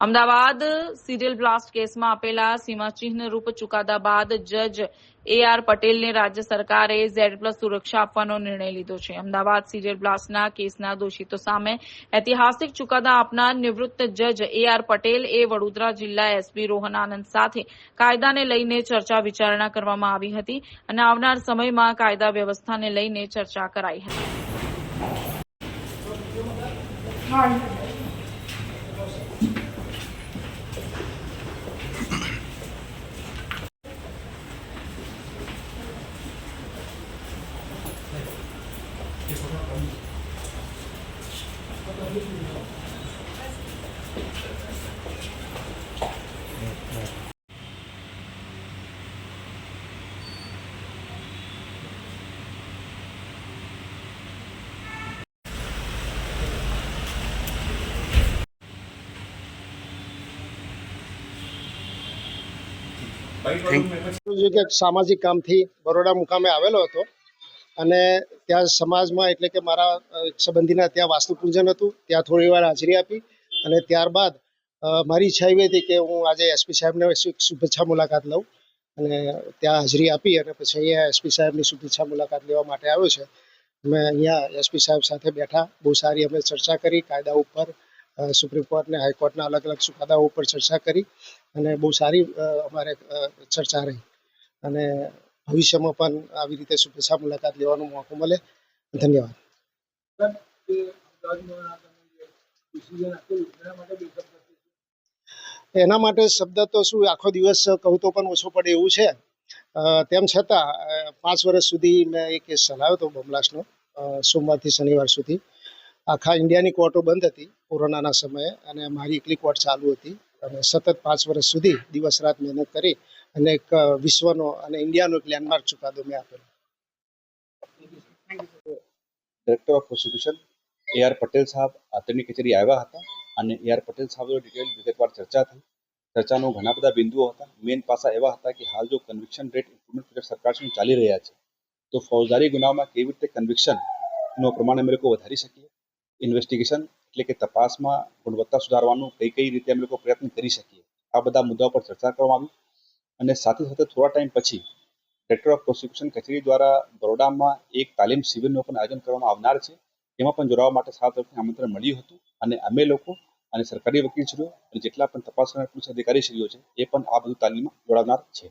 Ahmedabad serial blast કેસમાં આપેલા સીમાચિહ્ન રૂપ ચુકાદા બાદ જજ એ આર પટેલને રાજ્ય સરકારે ઝેડ પ્લસ સુરક્ષા આપવાનો નિર્ણય લીધો છે. અમદાવાદ સિરિયલ બ્લાસ્ટના કેસના દોષિતો સામે ઐતિહાસિક ચુકાદા આપનાર નિવૃત્ત જજ એ આર પટેલ એ વડોદરા જિલ્લા એસપી રોહન આનંદ સાથે કાયદાને લઈને ચર્ચા વિચારણા કરવામાં આવી હતી અને આવનાર સમયમાં કાયદા વ્યવસ્થાને લઈને ચર્ચા કરાઈ હતી. સામાજિક કામથી બરોડા મુકામે આવેલો હતો. અને ત્યાં સમાજમાં એટલે કે મારા સંબંધીના ત્યાં વાસ્તુ પૂજન હતું, ત્યાં થોડી વાર હાજરી આપી અને ત્યારબાદ મારી ઈચ્છા એવી હતી કે હું આજે એસપી સાહેબને શુભેચ્છા મુલાકાત લઉં અને ત્યાં હાજરી આપી અને પછી અહીંયા એસપી સાહેબની શુભેચ્છા મુલાકાત લેવા માટે આવ્યો છે. અમે અહીંયા એસપી સાહેબ સાથે બેઠા, બહુ સારી અમે ચર્ચા કરી, કાયદા ઉપર સુપ્રીમ કોર્ટ અને હાઈકોર્ટના અલગ અલગ ચુકાદાઓ ઉપર ચર્ચા કરી અને બહુ સારી અમારે ચર્ચા રહી. અને ભવિષ્યમાં પણ આવી રીતે શુભેચ્છા મુલાકાત લેવાનો મોકો મળે. ધન્યવાદ. એના માટે શબ્દ તો શું આખો દિવસ કહું તો પણ ઓછો પડે એવું છે. તેમ છતાં પાંચ વર્ષ સુધી મેં એ કેસ ચલાવ્યો હતો બમલાસનો સોમવારથી શનિવાર સુધી. આખા ઇન્ડિયાની કોર્ટો બંધ હતી કોરોનાના સમયે અને મારી એકલી કોર્ટ ચાલુ હતી. અને સતત પાંચ વર્ષ સુધી દિવસ રાત મહેનત કરી અને એક વિશ્વનો અને ઇન્ડિયાનો એક લેન્ડમાર્ક ચુકાદો મેં આપેલો director of prosecution A R Patel સાહેબ તેમની કચેરી આવ્યા હતા અને એ આર પટેલ સાહેબ ડિટેલ વિગતવાર ચર્ચા થઈ. ચર્ચાનો ઘણા બધા બિંદુઓ હતા. મેઇન પાસા એવા હતા કે હાલ જો કન્વિક્શન રેટ ઇમ્પ્રુવમેન્ટ પ્રોજેક્ટ સરકારશ્રી ચાલી રહ્યા છે, તો ફૌજદારી ગુનામાં કેવી રીતે કન્વિક્શનનો પ્રમાણ અમે લોકો વધારી શકીએ? ઇન્વેસ્ટિગેશન એટલે કે તપાસમાં ગુણવત્તા સુધારવાનું કઈ કઈ રીતે અમે લોકો પ્રયત્ન કરી શકીએ, આ બધા મુદ્દાઓ પર ચર્ચા કરવામાં આવી. અને સાથે સાથે થોડા ટાઈમ પછી ડિરેક્ટર ઓફ પ્રોસિક્યુશન કચેરી દ્વારા બરોડામાં એક તાલીમ શિબિરનું પણ આયોજન કરવામાં આવનાર છે. એમાં પણ જોડાવા માટે સાત તરફથી આમંત્રણ મળ્યું હતું. અને અમે લોકો અને સરકારી વકીલશ્રીઓ અને જેટલા પણ તપાસ કરનાર પોલીસ અધિકારીશ્રીઓ છે, એ પણ આ બધું તાલીમમાં જોડાવનાર છે.